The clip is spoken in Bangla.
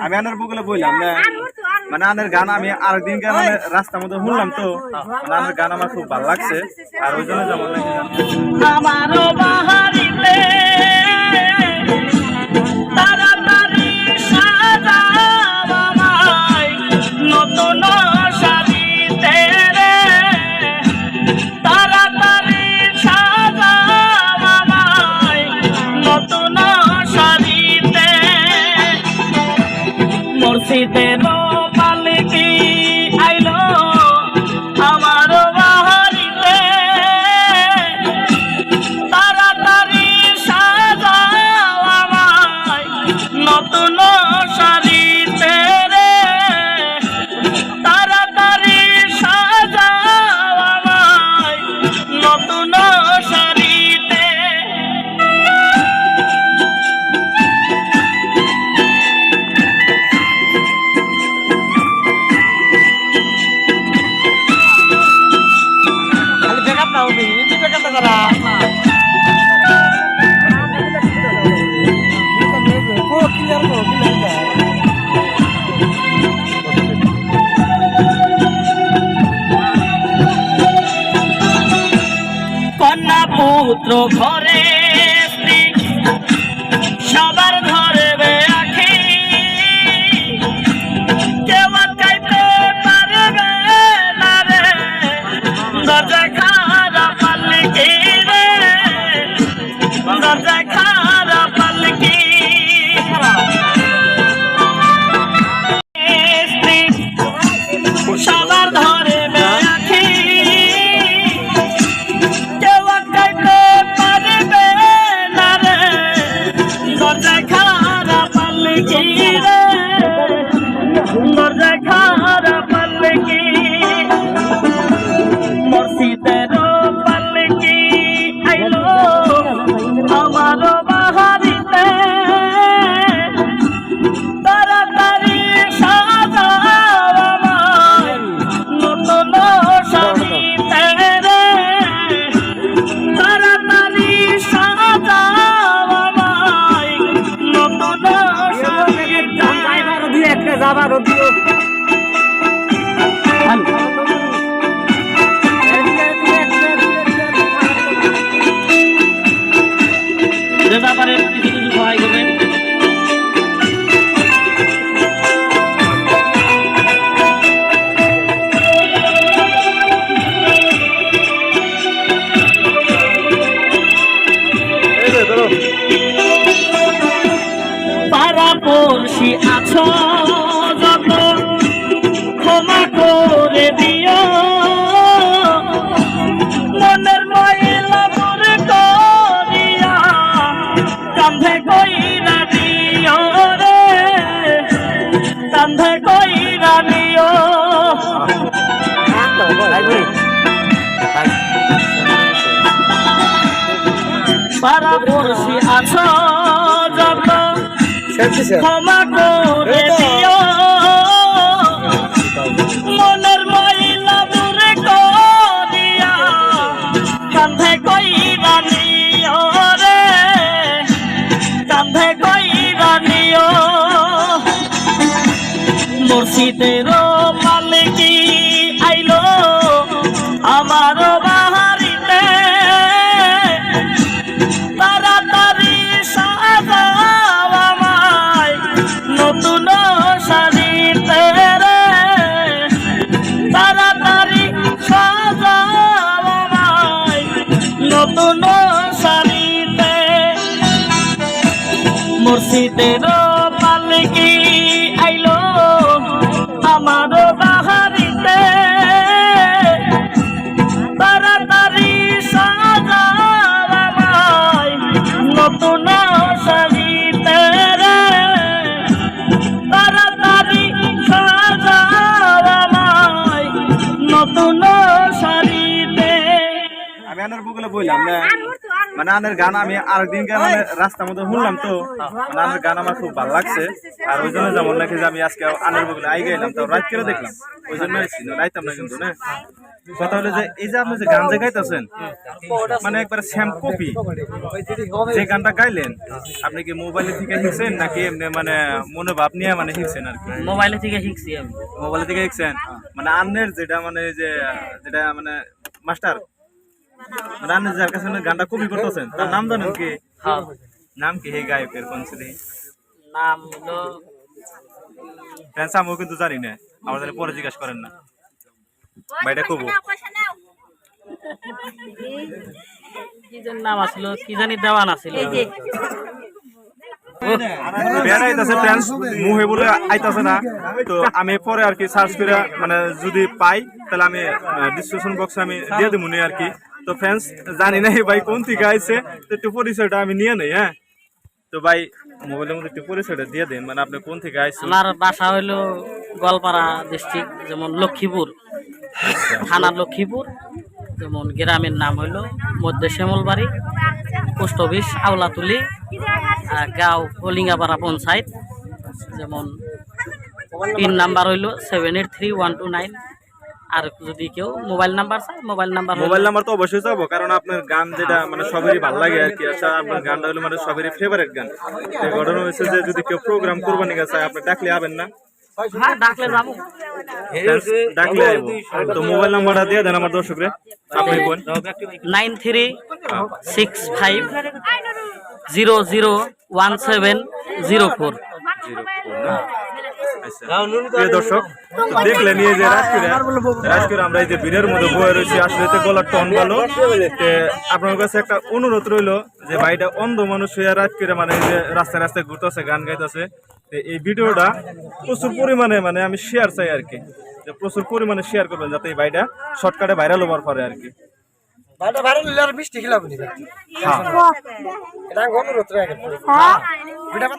আমি আনার বগলে বললাম মানে আনের গান আমি আরেকদিন গান আমি রাস্তার মধ্যে শুনলাম তো। মানে আনের গান আমার খুব ভালো লাগছে। আর ওই জন্য যেমন নাকি মুর্শিদের ক্লিয়ার কন্যা পুত্র ঘরে দরজা খারা পাল্লিকি রে যাবার দিও ব্যাপারে কিছু কিছু সহায় করবেন পাড়া পড়শি আছো? ক্ষমা করে দিও মনের ময়লা দূর করিয়া কান্ধে কইরা দিও রে। কান্ধে কইরা দিও। পাড়া পড়শি আছো যত। ক্ষমা করে কান্ধে কইরা নিও। মুর্শিদের মালিকি আইলো আমার বাহারিতে। তাড়াতাড়ি সাজাও আমায় নতুন শাড়িতে রে। তাড়াতাড়ি সাজাও আমায় নতুন মুর্শিদের পালকি আইলো আমার বাহারিতে। তাড়াতাড়ি আমায় নতুন শাড়িতে তাড়াতাড়ি সাজাও নতুন শাড়িতে। আমি আনার বগলে বললাম না? মানে আনের গান আমি আরেকদিন গান মানে রাস্তার মধ্যে শুনলাম তো। মানে আনের গান আমার খুব ভালো লাগছে। আর ওই জন্য যেমন নাকি যে আমি আজকে আনের বগুলো আই গেলাম তো রাত করে দেখলাম। ওই জন্য আইছি না রাইতাম না কিন্তু না? কথা হলো যে এই যে আপনি যে গান যে গাইতেছেন মানে একবার শ্যাম কপি যে গানটা গাইলেন আপনি কি মোবাইলে থেকে শিখছেন নাকি এমনি মানে মনোভাব নিয়ে মানে শিখছেন আর কি? মোবাইলে থেকে শিখছি আমি। মোবাইল থেকে শিখছেন? মানে আন্নের যেটা মানে এই যে যেটা মানে মাস্টার মানে যার কাছে গানটা করতেছেন। তার নাম জানেন কি? হ্যাঁ। নাম কি হে গায়কের কোন সিরি নাম হলো আমিও কিন্তু জানি না। আমার জানি পরে জিজ্ঞাসা করেন না। ভাইটা কবু। কি যেন নাম আছিল কি জানি দেওয়ান মুহে বলে আইতাছে না। তো আমি পরে আর কি সার্চ করে মানে যদি পাই তাহলে আমি ডিসক্রিপশন বক্সে আমি দিয়ে দেবো আর কি। তো ফ্রেন্স জানি না ভাই কোন থেকে আইছে তো একটু পরিচয়টা আমি নিয়ে নেই হ্যাঁ? তো ভাই মোবাইলের মধ্যে একটু পরিচয়টা দিয়ে দিন মানে আপনি কোন থেকে আইছেন? আমার বাসা হইল গোয়ালপাড়া ডিস্ট্রিক্ট যেমন লক্ষ্মীপুর। থানা লক্ষ্মীপুর যেমন গ্রামের নাম হইল মধ্য শ্যামলবাড়ি পোস্ট অফিস আওলাতুলি আর গাঁও কলিঙ্গাপাড়া পঞ্চায়েত যেমন পিন নাম্বার হইল seven eight three one two nine আর যদি কেউ মোবাইল নাম্বার চায় মোবাইল নাম্বার মোবাইল নাম্বার তো অবশ্যই যাব কারণ আপনার গান যেটা মানে সবারই ভালো লাগে আর কি। আচ্ছা আপনার গানটা হলো মানে সবারই ফেভারিট গান। তো ঘটনা হয়েছে যে যদি কেউ প্রোগ্রাম করবানি গেছে আপনি ডাকলে আবেন না? হ্যাঁ ডাকলে যাব। ডাকলে আইবো। তো মোবাইল নাম্বারটা দিয়ে দেন আমার দর্শকরে আপনি কোন? Nine three six five zero zero one seven zero four. আচ্ছা। প্রিয় দর্শক যে রাজপুরে রাজপুরে আমরা এই যে ভিড়ের মধ্যে বয়ে রয়েছি আসলে তো গলার টন ভালো। আপনার কাছে একটা অনুরোধ রইল যে ভাইটা অন্ধ মানুষ হয়ে রাজপুরে মানে এই যে রাস্তায় রাস্তায় ঘুরতেছে গান গাইতেছে। এই ভিডিওটা প্রচুর পরিমাণে মানে আমি শেয়ার চাই আর কি। যে প্রচুর পরিমাণে শেয়ার করবেন যাতে এই ভাইটা শর্টকাটে ভাইরাল হবার পরে আর কি। নিলে আর মিষ্টি হ্যাঁ। এটা